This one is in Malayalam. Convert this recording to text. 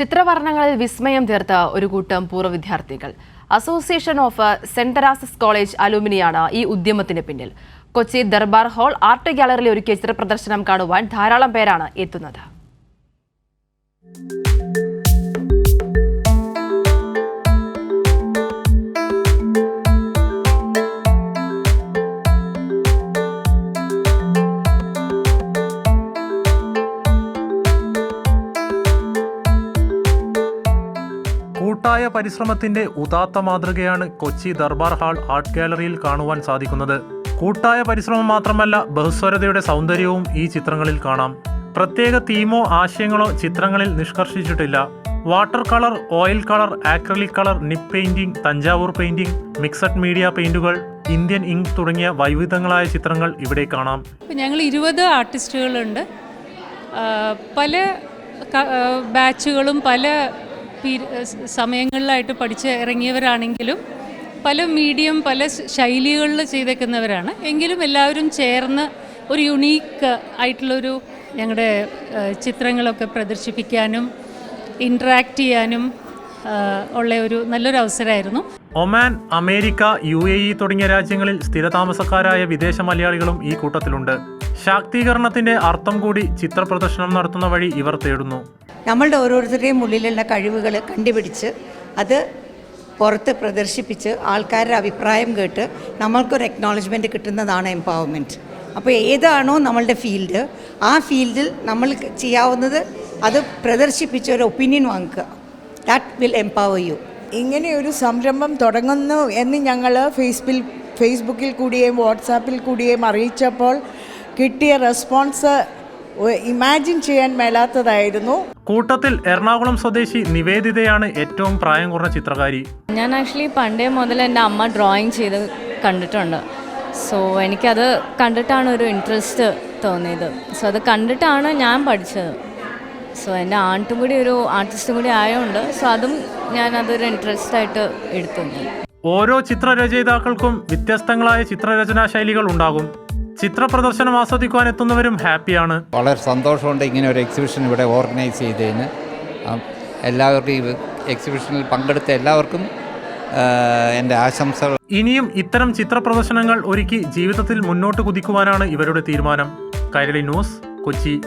ചിത്രവർണങ്ങളിൽ വിസ്മയം തീർത്ത ഒരു കൂട്ടം പൂർവ വിദ്യാർത്ഥികൾ. അസോസിയേഷൻ ഓഫ് സെന്റ് കോളേജ് അലൂമിനിയാണ് ഈ ഉദ്യമത്തിന് പിന്നിൽ. കൊച്ചി ദർബാർ ഹാൾ ആർട്ട് ഗാലറിയിൽ ഒരുക്കിയ ചിത്രപ്രദർശനം കാണുവാൻ ധാരാളം പേരാണ് എത്തുന്നത്. കൂട്ടായ പരിശ്രമത്തിന്റെ ഉദാത്ത മാതൃകയാണ് കൊച്ചി ദർബാർ ഹാൾ ആർട്ട് ഗാലറിയിൽ കാണുവാൻ സാധിക്കുന്നത്. കൂട്ടായ പരിശ്രമം മാത്രമല്ല ബഹുസ്വരതയുടെ സൗന്ദര്യവും ഈ ചിത്രങ്ങളിൽ കാണാം. പ്രത്യേക തീമോ ആശയങ്ങളോ ചിത്രങ്ങളിൽ നിഷ്കർഷിച്ചിട്ടില്ല. Water colour oil colour acrylic colour nib painting Thanjavur painting mixed media പെയിന്റുകൾ Indian ink തുടങ്ങിയ വൈവിധ്യങ്ങളായ ചിത്രങ്ങൾ ഇവിടെ കാണാം. ഞങ്ങൾ ഇരുപത് ആർട്ടിസ്റ്റുകളുണ്ട്. പല ബാച്ചുകളും പല സമയങ്ങളിലായിട്ട് പഠിച്ച് ഇറങ്ങിയവരാണെങ്കിലും പല മീഡിയം പല ശൈലികളിൽ ചെയ്തേക്കുന്നവരാണ്. എങ്കിലും എല്ലാവരും ചേർന്ന് ഒരു യുണീക്ക് ആയിട്ടുള്ളൊരു ഞങ്ങളുടെ ചിത്രങ്ങളൊക്കെ പ്രദർശിപ്പിക്കാനും ഇൻട്രാക്ട് ചെയ്യാനും ഉള്ള ഒരു നല്ലൊരു അവസരമായിരുന്നു Oman America U A E തുടങ്ങിയ രാജ്യങ്ങളിൽ സ്ഥിരതാമസക്കാരായ വിദേശ മലയാളികളും ഈ കൂട്ടത്തിലുണ്ട്. ശാക്തീകരണത്തിന്റെ അർത്ഥം കൂടി ചിത്രപ്രദർശനം നടത്തുന്ന വഴി ഇവർ തേടുന്നു. നമ്മളുടെ ഓരോരുത്തരുടെയും ഉള്ളിലുള്ള കഴിവുകൾ കണ്ടുപിടിച്ച് അത് പുറത്ത് പ്രദർശിപ്പിച്ച് ആൾക്കാരുടെ അഭിപ്രായം കേട്ട് നമ്മൾക്കൊരു എക്നോളജ്മെന്റ് കിട്ടുന്നതാണ് എംപവർമെന്റ് അപ്പോൾ ഏതാണോ നമ്മളുടെ ഫീൽഡ് ആ ഫീൽഡിൽ നമ്മൾ ചെയ്യാവുന്നത് അത് പ്രദർശിപ്പിച്ച് ഒരു ഒപ്പീനിയൻ വാങ്ങിക്കുക. ദാറ്റ് വിൽ എംപവർ യു ഇങ്ങനെ ഒരു സംരംഭം തുടങ്ങുന്നു എന്ന് ഞങ്ങൾ ഫേസ്ബിൽ ഫേസ്ബുക്കിൽ കൂടിയും വാട്സാപ്പിൽ കൂടിയും അറിയിച്ചപ്പോൾ കിട്ടിയ റെസ്പോൺസ് ഇമാജിൻ ചെയ്യാൻ മേലാത്തതായിരുന്നു. കൂട്ടത്തിൽ എറണാകുളം സ്വദേശി നിവേദിതയാണ് ഏറ്റവും പ്രായം കുറഞ്ഞ ചിത്രകാരി. ഞാൻ ആക്ച്വലി പണ്ടേ മുതൽ എന്റെ അമ്മ ഡ്രോയിങ് ചെയ്ത് കണ്ടിട്ടുണ്ട്. സോ എനിക്കത് കണ്ടിട്ടാണ് ഒരു ഇൻട്രസ്റ്റ് തോന്നിയത്. സോ അത് കണ്ടിട്ടാണ് ഞാൻ പഠിച്ചത്. സോ എന്റെ ആർട്ടും കൂടി ഒരു ആർട്ടിസ്റ്റും കൂടി ആയതുകൊണ്ട് സോ അതും ഞാൻ അതൊരു ഇൻട്രസ്റ്റ് ആയിട്ട് എടുത്തുണ്ട് ഓരോ ചിത്രരചയിതാക്കൾക്കും വ്യത്യസ്തങ്ങളായ ചിത്രരചനാ ശൈലികൾ ഉണ്ടാകും. ചിത്ര പ്രദർശനം ആസ്വദിക്കുവാൻ എത്തുന്നവരും ഹാപ്പിയാണ് വളരെ സന്തോഷമുണ്ട് ഇങ്ങനെ ഒരു എക്സിബിഷൻ ഇവിടെ ഓർഗനൈസ് ചെയ്തതിന്. എല്ലാവർക്കും ഈ എക്സിബിഷനിൽ പങ്കെടുത്ത എല്ലാവർക്കും എന്റെ ആശംസകൾ. ഇനിയും ഇത്തരം ചിത്ര പ്രദർശനങ്ങൾ ഒരുക്കി ജീവിതത്തിൽ മുന്നോട്ട് കുതിക്കുവാനാണ് ഇവരുടെ തീരുമാനം. കൈരളി ന്യൂസ് കൊച്ചി.